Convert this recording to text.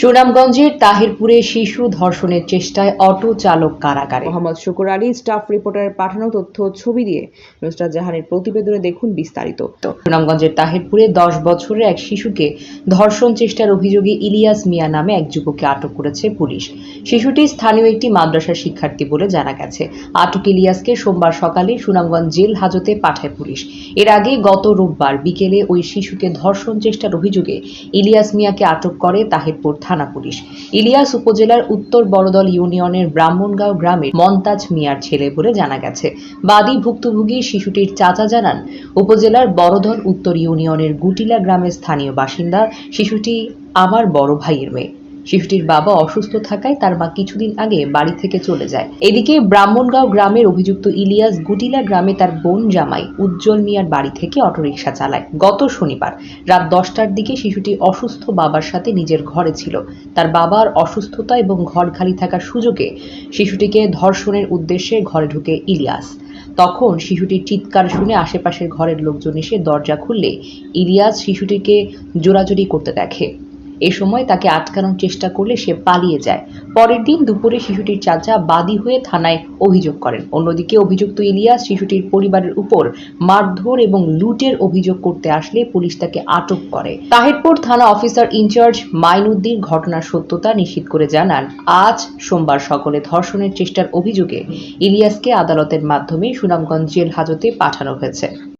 সুনামগঞ্জের তাহিরপুরে শিশু ধর্ষণের চেষ্টায় অটো চালক কারাগারে। মোহাম্মদ শুকুর আলী স্টাফ রিপোর্টারের পাঠানো তথ্য ছবি দিয়ে নুসরাত জাহানের প্রতিবেদনে দেখুন বিস্তারিত। সুনামগঞ্জের তাহিরপুরে দশ বছরের এক শিশুকে ধর্ষণ চেষ্টার অভিযোগে ইলিয়াস মিয়া নামে এক যুবককে আটক করেছে পুলিশ। শিশুটি স্থানীয় একটি মাদ্রাসার শিক্ষার্থী বলে জানা গেছে। আটক ইলিয়াসকে সোমবার সকালে সুনামগঞ্জ জেল হাজতে পাঠায় পুলিশ। এর আগে গত রোববার বিকেলে ওই শিশুকে ধর্ষণ চেষ্টার অভিযোগে ইলিয়াস মিয়াকে আটক করে তাহিরপুর থানা পুলিশ। ইলিয়াস উপজেলার উত্তর বড়দল ইউনিয়নের ব্রাহ্মণগাঁও গ্রামের মন্তাজ মিয়ার ছেলে বলে জানা গেছে। বাদী ভুক্তভোগী শিশুটির চাচা জানান, উপজেলার বড়দল উত্তর ইউনিয়নের গুটিলা গ্রামের স্থানীয় বাসিন্দা, শিশুটি আমার বড় ভাইয়ের মেয়ে। শিশুটির বাবা অসুস্থ থাকায় তার মা কিছুদিন আগে বাড়ি থেকে চলে যায়। এদিকে ব্রাহ্মণগাঁও গ্রামের অভিযুক্ত ইলিয়াস গুটিলা গ্রামে তার বোন জামাই উজ্জ্বল মিয়ার বাড়ি থেকে অটোরিকশা চালায়। গত শনিবার রাত দশটার দিকে শিশুটি অসুস্থ বাবার সাথে নিজের ঘরে ছিল। তার বাবার অসুস্থতা এবং ঘর খালি থাকার সুযোগে শিশুটিকে ধর্ষণের উদ্দেশ্যে ঘরে ঢুকে ইলিয়াস। তখন শিশুটির চিৎকার শুনে আশেপাশের ঘরের লোকজন এসে দরজা খুললে ইলিয়াস শিশুটিকে জোরাজুরি করতে দেখে। এ সময় তাকে আটকানোর চেষ্টা করলে সে পালিয়ে যায়। পরের দিন দুপুরে শিশুটির চাচা বাদী হয়ে থানায় অভিযোগ করেন। অন্যদিকে অভিযুক্ত ইলিয়াস শিশুটির পরিবারের উপর মারধর এবং লুটের অভিযোগ করতে আসলে পুলিশ তাকে আটক করে। তাহিরপুর থানা অফিসার ইনচার্জ মাইনুদ্দিন ঘটনার সত্যতা নিশ্চিত করে জানান, আজ সোমবার সকলে ধর্ষণের চেষ্টার অভিযোগে ইলিয়াসকে আদালতের মাধ্যমে সুনামগঞ্জ জেল হাজতে পাঠানো হয়েছে।